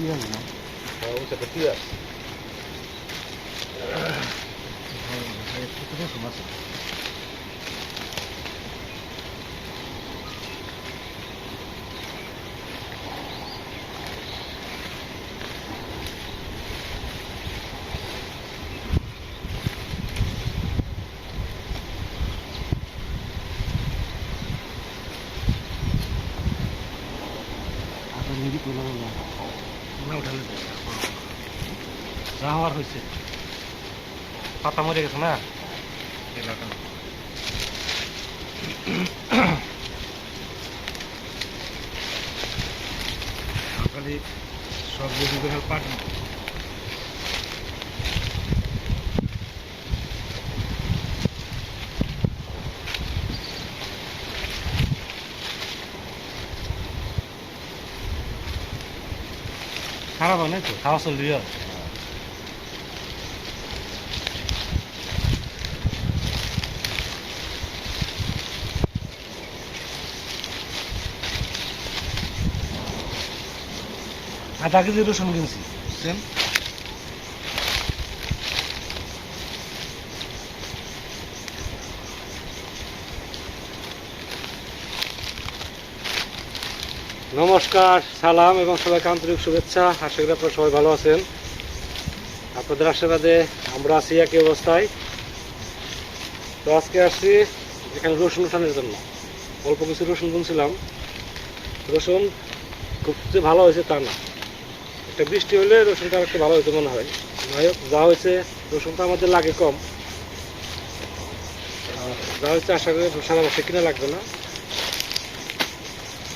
পিঁয়াজ না হ্যাঁ ওটা তো পেঁয়াজ একটু রসুন আছে আটা মিরি তোলা হলো না উঠালে হওয়ার হয়েছে। পাতা মরে গেছে না? এলাকা সকালে সব করে পাঠানো খারাপ হয় নাই তো? খাওয়া চলবি আধা কেজি রসুন কিনছি। বুঝছেন নমস্কার, সালাম এবং সবাইকে আন্তরিক শুভেচ্ছা। আশা করি আপনারা সবাই ভালো আছেন। আপনাদের আশীর্বাদে আমরা আছি একই অবস্থায়। তো আজকে আসছি এখানে রসুন উঠানোর জন্য। অল্প কিছু রসুন বুনছিলাম। রসুন খুব যে ভালো হয়েছে তা না। একটা বৃষ্টি হলে রসুনটা আর একটু ভালো হয়েছে মনে হয়। যাই হোক যা হয়েছে রসুনটা আমাদের লাগে কম। যা হয়েছে আশা করি সারা বছর কিনা লাগবে না।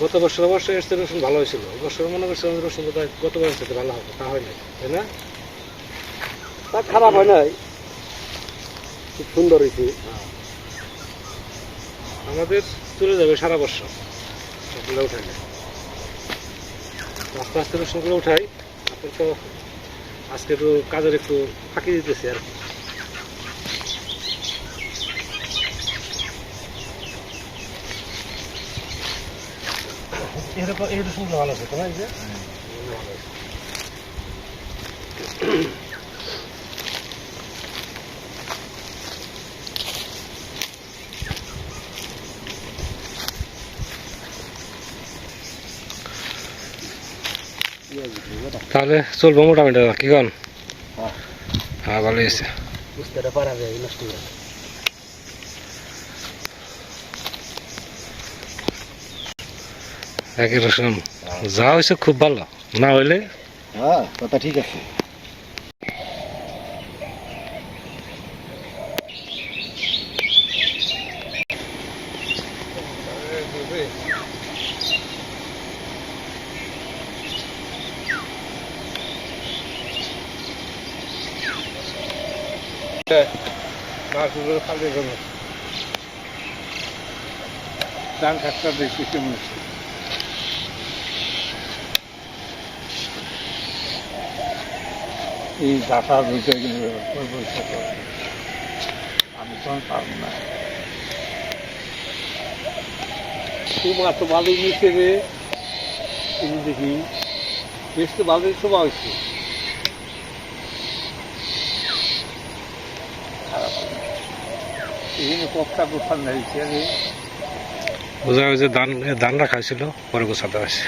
গত বছর অবশ্যই এসছে রসুন ভালো হয়েছিল। বছর মনে করছিলাম যে রসুন গত বছর ভালো হবে তা হয় নাই তাই না? তা খারাপ হয় নাই। খুব সুন্দর হয়েছে। আমাদের চলে যাবে সারা বছর। সবগুলো উঠাইলে। আস্তে আস্তে রসুনগুলো উঠাই। তো আজকে একটু কাজের একটু ফাঁকি দিতেছি আর। এরকম এটা রসুনগুলো ভালো আছে তোমার যে ভালো আছে। তাহলে চলবো মোটামুটি কি কন? হ্যাঁ। হ্যাঁ ভালো হয়েছে। হয়ে। একই রসুন যা হয়েছে খুব ভালো। না হইলে? হ্যাঁ কথা ঠিক আছে। এই ডাটা ঢুকে গেলে ওই পয়সা করে। আমি তো পারব না। তোমার তো ভালো নিচে রে। তুমি দেখি, বেশ তো ভালোই শোভা হয়েছে খারাপ হয়নি। এখানে বোঝা হয়েছে ধান ধান রাখা হয়েছিল পরে গোছাতে হয়েছে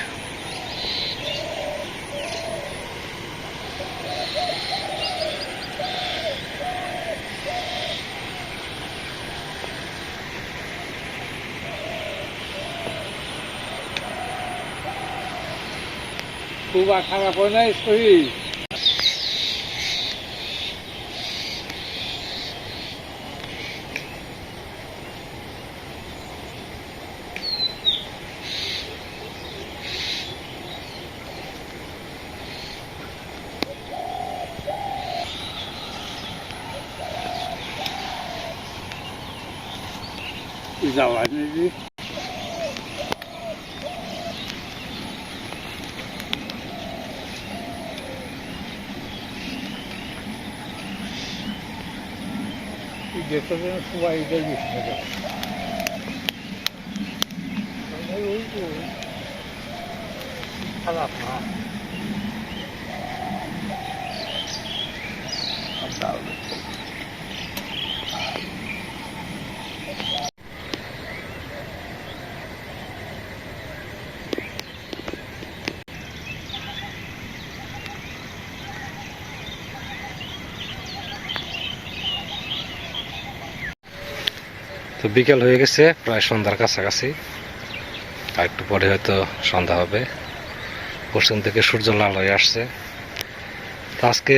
খুব খারাপ হয় নাই শরীর załadny drzwi. Idzie to ten słowa i daliśmy go. Halapa. Naprawdę. তো বিকেল হয়ে গেছে, প্রায় সন্ধ্যার কাছাকাছি। আর একটু পরে হয়তো সন্ধ্যা হবে। পশ্চিম থেকে সূর্য লাল হয়ে আসছে। তো আজকে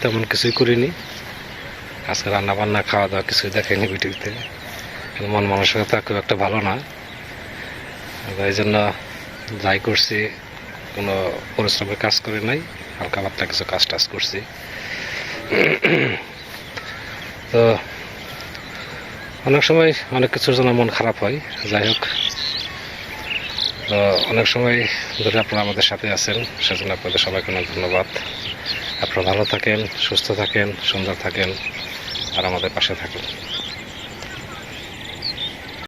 তেমন কিছুই করিনি। আজকে রান্না বান্না খাওয়া দাওয়া কিছুই দেখেনি ভিডিওতে। মন মানসিকতা খুব একটা ভালো না। এই জন্য যাই করছি, কোনো পরিশ্রমের কাজ করি নাই। হালকা পাতলা কিছু কাজ টাজ করছি। তো অনেক সময় অনেক কিছুর জন্য মন খারাপ হয়, যাই হোক। অনেক সময় ধরে আপনারা আমাদের সাথে আছেন, সেজন্য আপনাদের সবাইকে অনেক ধন্যবাদ। আপনারা ভালো থাকেন, সুস্থ থাকেন, সুন্দর থাকেন, আর আমাদের পাশে থাকেন।